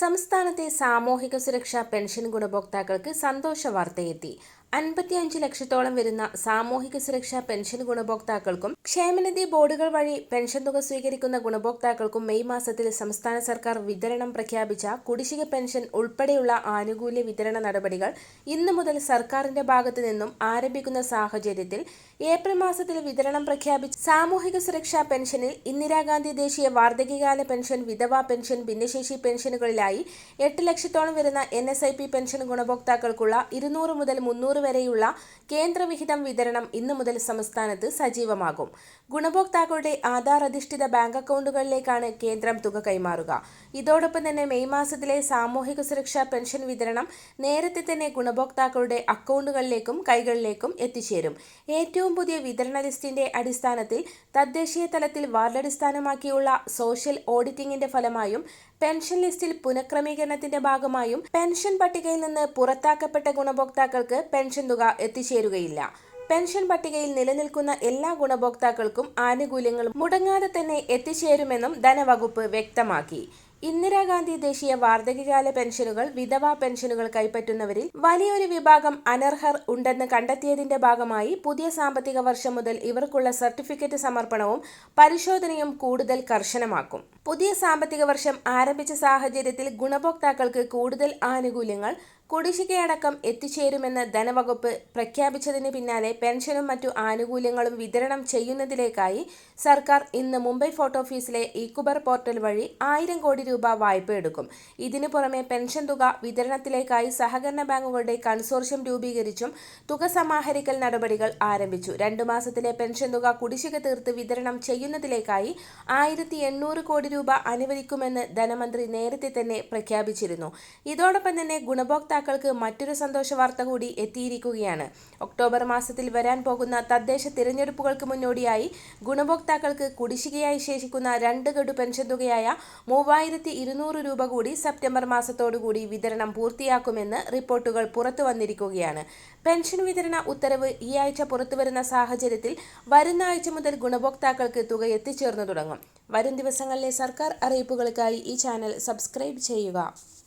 സംസ്ഥാനത്തെ സാമൂഹിക സുരക്ഷാ പെൻഷൻ ഗുണഭോക്താക്കൾക്ക് സന്തോഷ വാർത്തയെത്തി. അൻപത്തിയഞ്ച് ലക്ഷത്തോളം വരുന്ന സാമൂഹിക സുരക്ഷാ പെൻഷൻ ഗുണഭോക്താക്കൾക്കും ക്ഷേമനിധി ബോർഡുകൾ വഴി പെൻഷൻ തുക സ്വീകരിക്കുന്ന ഗുണഭോക്താക്കൾക്കും മെയ് മാസത്തിൽ സംസ്ഥാന സർക്കാർ വിതരണം പ്രഖ്യാപിച്ച കുടിശ്ശിക പെൻഷൻ ഉൾപ്പെടെയുള്ള ആനുകൂല്യ വിതരണ നടപടികൾ ഇന്നു മുതൽ സർക്കാരിന്റെ ഭാഗത്തു നിന്നും ആരംഭിക്കുന്ന സാഹചര്യത്തിൽ ഏപ്രിൽ മാസത്തിൽ വിതരണം പ്രഖ്യാപിച്ച സാമൂഹിക സുരക്ഷാ പെൻഷനിൽ ഇന്ദിരാഗാന്ധി ദേശീയ വാർദ്ധകികാല പെൻഷൻ വിധവാ പെൻഷൻ ഭിന്നശേഷി പെൻഷനുകളിലായി എട്ട് ലക്ഷത്തോളം വരുന്ന എൻ പെൻഷൻ ഗുണഭോക്താക്കൾക്കുള്ള ഇരുന്നൂറ് മുതൽ മുന്നൂറ് വരെയുള്ള കേന്ദ്രവിഹിതം വിതരണം ഇന്നു മുതൽ സംസ്ഥാനത്ത് സജീവമാകും. ഗുണഭോക്താക്കളുടെ ആധാർ അധിഷ്ഠിത ബാങ്ക് അക്കൗണ്ടുകളിലേക്കാണ് കേന്ദ്രം തുക കൈമാറുക. ഇതോടൊപ്പം തന്നെ മെയ് മാസത്തിലെ സാമൂഹിക സുരക്ഷാ പെൻഷൻ വിതരണം നേരത്തെ തന്നെ ഗുണഭോക്താക്കളുടെ അക്കൗണ്ടുകളിലേക്കും കൈകളിലേക്കും എത്തിച്ചേരും. ഏറ്റവും പുതിയ വിതരണ ലിസ്റ്റിന്റെ അടിസ്ഥാനത്തിൽ തദ്ദേശീയ തലത്തിൽ വാർഡടിസ്ഥാനമാക്കിയുള്ള സോഷ്യൽ ഓഡിറ്റിംഗിന്റെ ഫലമായും പെൻഷൻ ലിസ്റ്റിൽ പുനഃക്രമീകരണത്തിന്റെ ഭാഗമായും പെൻഷൻ പട്ടികയിൽ നിന്ന് പുറത്താക്കപ്പെട്ട ഗുണഭോക്താക്കൾക്ക് പെൻഷൻ തുക എത്തിച്ചേരുകയില്ല. പെൻഷൻ പട്ടികയിൽ നിലനിൽക്കുന്ന എല്ലാ ഗുണഭോക്താക്കൾക്കും ആനുകൂല്യങ്ങൾ മുടങ്ങാതെ തന്നെ എത്തിച്ചേരുമെന്നും ധനവകുപ്പ് വ്യക്തമാക്കി. ഇന്ദിരാഗാന്ധി ദേശീയ വാർദ്ധക്യകാല പെൻഷനുകൾ വിധവാ പെൻഷനുകൾ കൈപ്പറ്റുന്നവരിൽ വലിയൊരു വിഭാഗം അനർഹർ ഉണ്ടെന്ന് കണ്ടെത്തിയതിന്റെ ഭാഗമായി പുതിയ സാമ്പത്തിക വർഷം മുതൽ ഇവർക്കുള്ള സർട്ടിഫിക്കറ്റ് സമർപ്പണവും പരിശോധനയും കൂടുതൽ കർശനമാക്കും. പുതിയ സാമ്പത്തിക വർഷം ആരംഭിച്ച സാഹചര്യത്തിൽ ഗുണഭോക്താക്കൾക്ക് കൂടുതൽ ആനുകൂല്യങ്ങൾ കുടിശ്ശികയടക്കം എത്തിച്ചേരുമെന്ന് ധനവകുപ്പ് പ്രഖ്യാപിച്ചതിന് പിന്നാലെ പെൻഷനും മറ്റു ആനുകൂല്യങ്ങളും വിതരണം ചെയ്യുന്നതിലേക്കായി സർക്കാർ ഇന്ന് മുംബൈ ഫോർട്ട് ഓഫീസിലെ ഇക്കുബർ പോർട്ടൽ വഴി ആയിരം കോടി രൂപ വായ്പ എടുക്കും. ഇതിനു പുറമെ പെൻഷൻ തുക വിതരണത്തിലേക്കായി സഹകരണ ബാങ്കുകളുടെ കൺസോർഷ്യം രൂപീകരിച്ചും തുക സമാഹരിക്കൽ നടപടികൾ ആരംഭിച്ചു. രണ്ടു മാസത്തിലെ പെൻഷൻ തുക കുടിശ്ശിക തീർത്ത് വിതരണം ചെയ്യുന്നതിലേക്കായി ആയിരത്തി കോടി രൂപ അനുവദിക്കുമെന്ന് ധനമന്ത്രി നേരത്തെ തന്നെ പ്രഖ്യാപിച്ചിരുന്നു. ഇതോടൊപ്പം തന്നെ ഗുണഭോക്താക്കൾ ഉപഭോക്താക്കൾക്ക് മറ്റൊരു സന്തോഷ വാർത്ത കൂടി എത്തിയിരിക്കുകയാണ്. ഒക്ടോബർ മാസത്തിൽ വരാൻ പോകുന്ന തദ്ദേശ തിരഞ്ഞെടുപ്പുകൾക്ക് മുന്നോടിയായി ഗുണഭോക്താക്കൾക്ക് കുടിശ്ശികയായി ശേഷിക്കുന്ന രണ്ട് ഗഡു പെൻഷൻ തുകയായ മൂവായിരത്തി ഇരുന്നൂറ് രൂപ കൂടി സെപ്റ്റംബർ മാസത്തോടുകൂടി വിതരണം പൂർത്തിയാക്കുമെന്ന് റിപ്പോർട്ടുകൾ പുറത്തു വന്നിരിക്കുകയാണ്. പെൻഷൻ വിതരണ ഉത്തരവ് ഈ ആഴ്ച പുറത്തുവരുന്ന സാഹചര്യത്തിൽ വരുന്ന ആഴ്ച മുതൽ ഗുണഭോക്താക്കൾക്ക് തുക എത്തിച്ചേർന്നു തുടങ്ങും. വരും ദിവസങ്ങളിലെ സർക്കാർ അറിയിപ്പുകൾക്കായി ഈ ചാനൽ സബ്സ്ക്രൈബ് ചെയ്യുക.